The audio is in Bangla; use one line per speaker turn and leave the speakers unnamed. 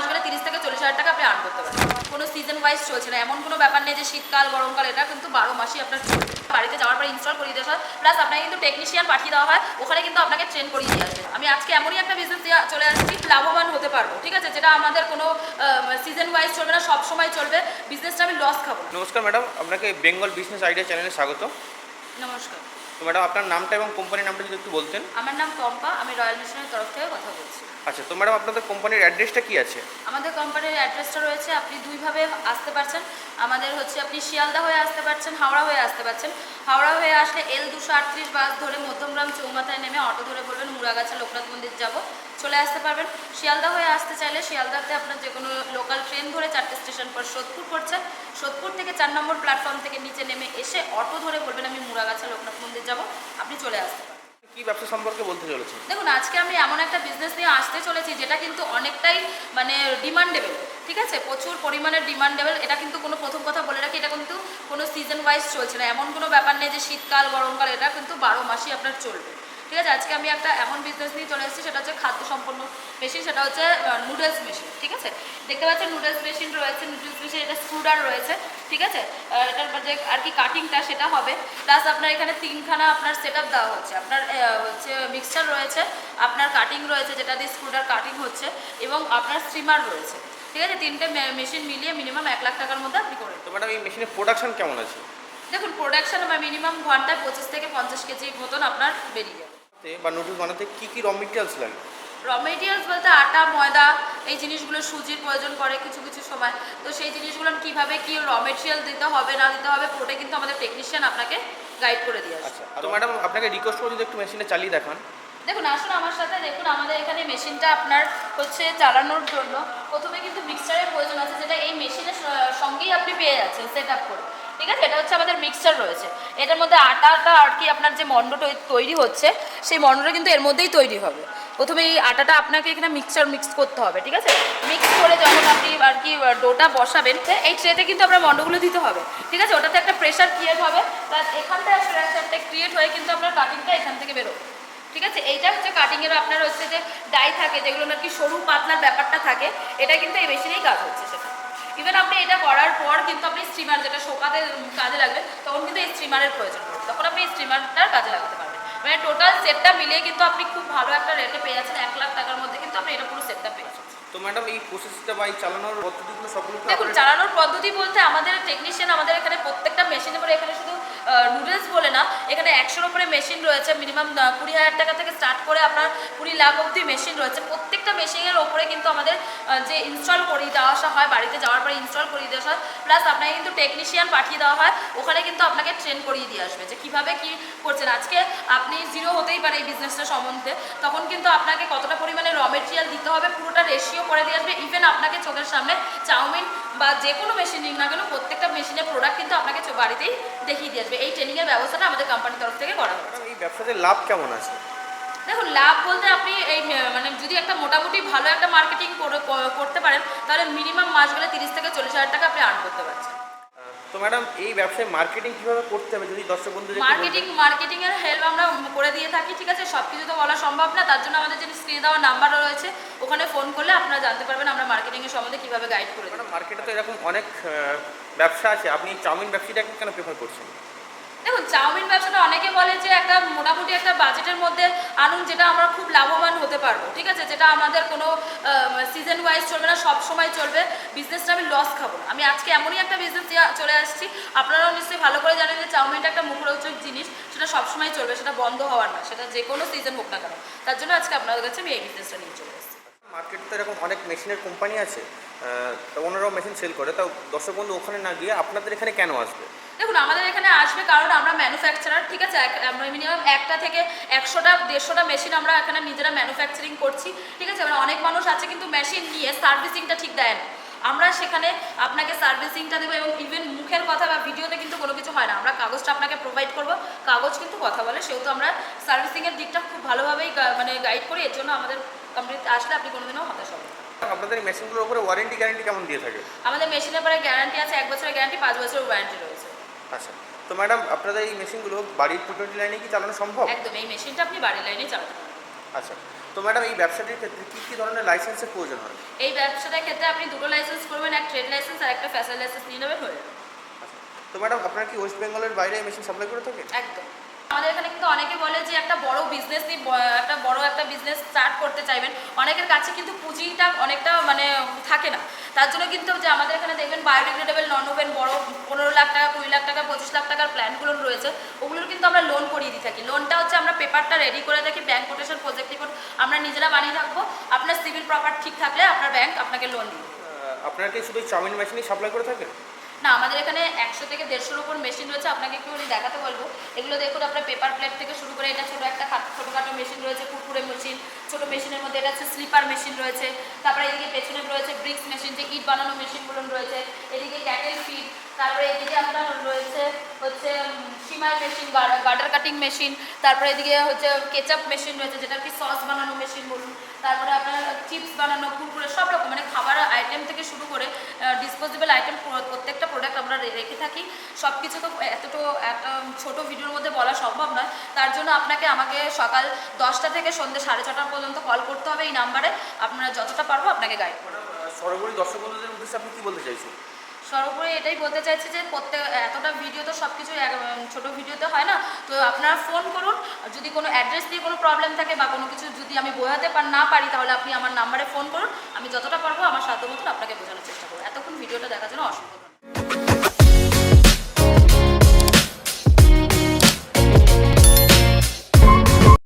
মাস গেলে তিরিশ থেকে চল্লিশ হাজার টাকা আপনি আর্ন করতে পারেন। কোনো সিজন ওয়াইজ চলছে না। এমন কোনো ব্যাপার নেই যে শীতকাল গরমকাল এটা কিন্তু বারো মাসই আপনার বাড়িতে যাওয়ার পর ইনস্টল করিয়ে দেওয়া হয়। প্লাস আপনাকে কিন্তু টেকনিশিয়ান পাঠিয়ে দেওয়া হয়। ওখানে কিন্তু আপনাকে ট্রেন করিয়ে দিয়ে আসবে। আমি আজকে এমনই একটা বিজনেস চলে আসছি লাভবান হতে পারব ঠিক আছে? যেটা আমাদের কোনো সিজন ওয়াইজ চলবে না সব সময় চলবে। বিজনেসটা আমি লস খাব
নমস্কার ম্যাডাম আপনাকে বেঙ্গল বিজনেস আইডিয়া চ্যানেলে স্বাগত
নমস্কার।
তো ম্যাডাম আপনার নামটা এবং কোম্পানির নামটা যদি একটু বলতেন।
আমার নাম পম্পা আমি রয়্যাল মিশনের তরফ থেকে কথা বলছি।
আচ্ছা তো ম্যাডাম আপনাদের কোম্পানির অ্যাড্রেসটা কি আছে?
আমাদের কোম্পানির অ্যাড্রেসটা রয়েছে আপনি দুইভাবে আসতে পারছেন। আমাদের হচ্ছে আপনি শিয়ালদা হয়ে আসতে পারছেন হাওড়া হয়ে আসতে পারছেন। হাওড়া হয়ে আসলে এল দুশো আটত্রিশ বাস ধরে মধ্যমগ্রাম চৌমাথায় নেমে অটো ধরে বলবেন মুড়াগাছা লোকনাথ মন্দির যাব। চলে আসতে পারবেন। শিয়ালদা হয়ে আসতে চাইলে শিয়ালদাতে আপনার যে কোনো লোকাল ট্রেন ধরে চারটে স্টেশন পর সোদপুর পড়ছে। সোদপুর থেকে চার নম্বর প্ল্যাটফর্ম এসে অটো ধরে বলবেন আমি মুড়াগাছা লোকনাথ মন্দির যাব আপনি চলে আসতে পারেন।
কি ব্যবসা সম্পর্কে বলতে চলেছেন?
দেখুন আজকে আমি এমন একটা বিজনেস নিয়ে আসতে চলেছি যেটা কিন্তু অনেকটাই মানে ডিমান্ডেবল ঠিক আছে? প্রচুর পরিমাণের ডিমান্ডেবল এটা কিন্তু কোনো প্রথম কথা বলে রাখি এটা কিন্তু কোনো সিজন ওয়াইজ চলছে না। এমন কোনো ব্যাপার নেই যে শীতকাল গরমকাল এটা কিন্তু বারো মাসই আপনার চলবে ঠিক আছে? আজকে আমি একটা এমন বিজনেস নিয়ে চলে এসেছি সেটা হচ্ছে খাদ্য সম্পন্ন মেশিন সেটা হচ্ছে নুডলস মেশিন আছে? দেখতে পাচ্ছেন নুডলস মেশিন রয়েছে নুডলস মেশিন এটা স্ক্রুডার রয়েছে ঠিক আছে? এটার যে আর কি কাটিংটা সেটা হবে। প্লাস আপনার এখানে তিনখানা আপনার সেট দেওয়া হচ্ছে। আপনার হচ্ছে মিক্সচার রয়েছে আপনার কাটিং রয়েছে যেটা দিয়ে স্ক্রুডার কাটিং হচ্ছে এবং আপনার স্ট্রিমার রয়েছে। ঠিক আছে? তিনটে মেশিন মিলিয়ে মিনিমাম এক লাখ টাকার মধ্যে আপনি করে দেবেন।
তো ম্যাডাম এই মেশিনের প্রোডাকশন কেমন আছে?
দেখুন প্রোডাকশন আমার মিনিমাম ঘন্টায় পঁচিশ থেকে পঞ্চাশ কেজির মতন আপনার বেরিয়ে যাবে।
বা নুডলস বানাতে কি কি র মেটেরিয়ালস লাগে?
র মেটেরিয়ালস বলতে আটা ময়দা এই জিনিসগুলো সুজির প্রয়োজন পড়ে কিছু কিছু সময়। তো সেই জিনিসগুলো কীভাবে কি র মেটেরিয়াল দিতে হবে না দিতে হবে পুরোটাই কিন্তু আমাদের টেকনিশিয়ান আপনাকে গাইড করে দিয়ে আসবে।
আচ্ছা তো ম্যাডাম আপনাকে রিকোয়েস্ট যদি একটু মেশিনে চালিয়ে দেখান।
দেখুন আসুন আমার সাথে দেখুন আমাদের এখানে মেশিনটা আপনার হচ্ছে চালানোর জন্য। প্রথমে কিন্তু মিক্সচারের প্রয়োজন আছে যেটা এই মেশিনের সঙ্গেই আপনি পেয়ে যাচ্ছেন সেট আপ করে। ঠিক আছে? এটা হচ্ছে আমাদের মিক্সচার রয়েছে। এটার মধ্যে আটাটা আর কি আপনার যে মন্ডটা তৈরি হচ্ছে সেই মন্ডটা কিন্তু এর মধ্যেই তৈরি হবে। প্রথমে এই আটাটা আপনাকে এখানে মিক্সচার মিক্স করতে হবে, ঠিক আছে? মিক্স করে যখন আপনি আর কি ডোটা বসাবেন এই ট্রেতে কিন্তু আপনার মন্ডগুলো দিতে হবে, ঠিক আছে? ওটাতে একটা প্রেশার ক্রিয়েট হবে প্লাস এখানটায় প্রেশারটা ক্রিয়েট হয়ে কিন্তু আপনার কাটিংটা এখান থেকে বেরোবে, ঠিক আছে? এইটা হচ্ছে কাটিংয়ের আপনার হচ্ছে যে ডাই থাকে, যেগুলো নাকি সরু পাতলার ব্যাপারটা থাকে, এটা কিন্তু এই মেশিনেই কাজ হচ্ছে সেটা। ইভেন আপনি এটা করার পর কিন্তু আপনি স্ট্রিমার যেটা শোকাতে কাজে লাগবে, তখন কিন্তু এই স্ট্রিমারের প্রয়োজন তখন আপনি এই স্ট্রিমারটার কাজে লাগাতে পারবেন। মানে টোটাল সেটটা মিলিয়ে কিন্তু আপনি খুব ভালো একটা রেটে পেয়ে যাচ্ছেন এক লাখ টাকার মধ্যে কিন্তু আপনি এটা পুরো সেটটা পেয়ে যাচ্ছেন।
তো ম্যাডাম এই প্রসেসটা বা এই চালানোর পদ্ধতিগুলো সবগুলো
দেখুন চালানোর পদ্ধতি বলতে আমাদের টেকনিশিয়ান আমাদের এখানে প্রত্যেকটা মেশিনের পরে এখানে শুধু নুডলস বলে না, এখানে একশোর উপরে মেশিন রয়েছে মিনিমাম কুড়ি হাজার টাকা থেকে স্টার্ট করে আপনার কুড়ি লাখ অবধি মেশিন রয়েছে। প্রত্যেকটা মেশিনের ওপরে কিন্তু আমাদের যে ইনস্টল করিয়ে দেওয়া আসা হয়, বাড়িতে যাওয়ার পরে ইনস্টল করিয়ে দেওয়া হয় প্লাস আপনাকে কিন্তু টেকনিশিয়ান পাঠিয়ে দেওয়া হয়, ওখানে কিন্তু আপনাকে ট্রেন করিয়ে দিয়ে আসবে যে কীভাবে কী করছেন। আজকে আপনি জিরো হতেই পারে এই বিজনেসটা সম্বন্ধে, তখন কিন্তু আপনাকে কতটা পরিমাণে র মেটেরিয়াল দিতে হবে, পুরোটা রেশিও করে দিয়ে আসবে। ইভেন আপনাকে চোখের সামনে চাউমিন বা যে কোনো মেশিন নিন না কেন, প্রত্যেকটা মেশিনের প্রোডাক্ট কিন্তু আপনাকে বাড়িতেই দেখিয়ে দিয়ে আসবে। এই ট্রেনিংয়ের ব্যবস্থাটা আমাদের কোম্পানির তরফ থেকে করা
ম্যাডাম এই ব্যবসাতে লাভ কেমন আছে?
দেখুন লাভ বলতে আপনি এই মানে যদি একটা মোটামুটি ভালো একটা মার্কেটিং করতে পারেন তাহলে মিনিমাম মাস গেলে তিরিশ থেকে চল্লিশ হাজার টাকা আপনি আর্ন করতে পারছেন।
তো ম্যাডাম এই ব্যবসায় মার্কেটিং কীভাবে করতে হবে? যদি দর্শক বন্ধু
মার্কেটিং মার্কেটিং এর হেল্প আমরা করে দিয়ে থাকি ঠিক আছে? সব কিছু তো বলা সম্ভব না তার জন্য আমাদের যে স্ক্রিনে দেওয়া নাম্বার রয়েছে ওখানে ফোন করলে আপনারা জানতে পারবেন আমরা মার্কেটিং এর সম্বন্ধে কীভাবে গাইড করে
ম্যাডাম মার্কেটে তো এরকম অনেক ব্যবসা আছে আপনি চাউমিন ব্যবসাটাকে কেন প্রেফার করছেন?
দেখুন, চাউমিন ব্যবসাটা অনেকে বলে যে একটা মোটামুটি একটা বাজেটের মধ্যে আনুন, যেটা আমরা খুব লাভবান হতে পারব, ঠিক আছে? যেটা আমাদের কোনো সিজন ওয়াইজ চলবে না সব সময় চলবে। বিজনেসটা আমি লস খাব আমি আজকে এমনই একটা বিজনেস চলে আসছি, আপনারাও নিশ্চয়ই ভালো করে জানেন যে চাউমিনটা একটা মুখরোচক জিনিস, সেটা সবসময় চলবে, সেটা বন্ধ হওয়ার না, সেটা যে কোনো সিজন হোক না কেন। তার জন্য আজকে আপনাদের কাছে আমি এই বিজনেসটা নিয়ে চলে এসেছি।
মার্কেটে তো এরকম অনেক মেশিনের কোম্পানি আছে ওনারাও মেশিন সেল করে। তো দর্শক বন্ধু, ওখানে না গিয়ে আপনাদের এখানে কেন আসবে?
দেখুন, আমাদের এখানে আসবে কারণ আমরা ম্যানুফ্যাকচারার ঠিক আছে? মিনিমাম একটা থেকে একশোটা, দেড়শোটা মেশিন আমরা এখানে নিজেরা ম্যানুফ্যাকচারিং করছি, ঠিক আছে? মানে অনেক মানুষ আছে কিন্তু মেশিন নিয়ে সার্ভিসিংটা ঠিক দেয় না। আমরা সেখানে আপনাকে সার্ভিসিংটা দেবো এবং ইভেন মুখের কথা বা ভিডিওতে কিন্তু কোনো কিছু হয় না। আমরা কাগজটা আপনাকে প্রোভাইড করব কাগজ কিন্তু কথা বলে সেহেতু আমরা সার্ভিসিংয়ের দিকটা খুব ভালোভাবেই মানে গাইড করি এর জন্য আমাদের কোম্পানিতে আসলে আপনি কোনোদিনও হতাশ হবেন
আপনাদের মেশিনগুলোর উপরে ওয়ারেন্টি গ্যারেন্টি কেমন দিয়ে থাকে?
আমাদের মেশিনের পরে গ্যারান্টি আছে এক বছরের গ্যারান্টি পাঁচ বছরের ওয়ারেন্টি রয়েছে।
আচ্ছা তো ম্যাডাম আপনাদের এই মেশিনগুলো বাড়ির টু টোয়েন্টি লাইনে কি চালানো সম্ভব?
একদম এই মেশিনটা আপনি বাড়ির লাইনে চালাতে পারেন।
আচ্ছা তো ম্যাডাম এই ব্যবসাটির ক্ষেত্রে কী কী ধরনের লাইসেন্সের প্রয়োজন হয়?
এই ব্যবসাটার ক্ষেত্রে আপনি দুটো লাইসেন্স করবেন এক ট্রেড লাইসেন্স আর একটা ফ্যাশন লাইসেন্স নিয়ে নেবেন হয়ে।
তো ম্যাডাম আপনারা কি ওয়েস্ট বেঙ্গলের বাইরে মেশিন সাপ্লাই করে থাকেন
একদম। আমাদের এখানে কিন্তু অনেকে বলে যে একটা বড় বিজনেস একটা বড় একটা বিজনেস স্টার্ট করতে চাইবেন। অনেকের কাছে কিন্তু পুঁজিটা অনেকটা মানে থাকে না। তার জন্য কিন্তু যে আমাদের এখানে দেখবেন বায়োডিগ্রেডেবল নন ওভেন বড় পনেরো লাখ টাকা কুড়ি লাখ টাকা পঁচিশ লাখ টাকার প্ল্যানগুলো রয়েছে। ওগুলোর কিন্তু আমরা লোন করিয়ে দিয়ে থাকি। লোনটা হচ্ছে আমরা পেপারটা রেডি করে থাকি ব্যাংক কোটেশন প্রজেক্ট রিপোর্ট আমরা নিজেরা বানিয়ে রাখব। আপনার সিভিল প্রপার ঠিক থাকলে আপনার ব্যাংক আপনাকে লোন দিবে।
আপনারা কি শুধু চাউমিন মেশিনই সাপ্লাই করে থাকেন
না, আমাদের এখানে একশো থেকে দেড়শোর উপর মেশিন রয়েছে, আপনাকে একটু দেখাতে বলব। এগুলো দেখুন, আপনার পেপার প্লেট থেকে শুরু করে এটা ছোটো একটা খাট- ছোটোখাটো মেশিন রয়েছে কুকুরে মেশিন ছোটো মেশিনের মধ্যে এটা হচ্ছে স্লিপার মেশিন রয়েছে। তারপরে এদিকে পেছনে রয়েছে ব্রিক্স মেশিন যে ইট বানানো মেশিনগুলো রয়েছে। এদিকে ক্যাটেল ফিড তারপরে এদিকে আপনার রয়েছে হচ্ছে সিমাই মেশিন বাটার কাটিং মেশিন তারপরে এদিকে হচ্ছে কেচাপ মেশিন রয়েছে, যেটা কি সস বানানো মেশিন বলুন। তারপরে আপনার চিপস বানানো, কুরকুরে, সব রকম মানে খাবার আইটেম থেকে শুরু করে ডিসপোজেবল আইটেম প্রত্যেকটা প্রোডাক্ট আমরা রে- রেখে থাকি। সব কিছু তো এতটো একটা ছোটো ভিডিওর মধ্যে বলা সম্ভব নয়। তার জন্য আপনাকে আমাকে সকাল দশটা থেকে সন্ধ্যে সাড়ে ছটা পর্যন্ত কল করতে হবে এই নাম্বারে আপনারা যতটা পারব আপনাকে গাইড করব।
সর্বোপরি দর্শক বন্ধুদের উদ্দেশ্যে আপনি কি বলতে চাইছেন?
সর্বোপরি এটাই বলতে চাইছি যে প্রত্যেক এতটা ভিডিও তো সব কিছু ছোটো ভিডিওতে হয় না। তো আপনারা ফোন করুন। যদি কোনো অ্যাড্রেস দিয়ে কোনো প্রবলেম থাকে বা কোনো কিছু যদি আমি বোঝাতে পার না পারি তাহলে আপনি আমার নাম্বারে ফোন করুন। আমি যতটা পারব আমার সাধ্য মতন আপনাকে বোঝানোর চেষ্টা করব। এতক্ষণ ভিডিওটা দেখার জন্য অসংখ্য।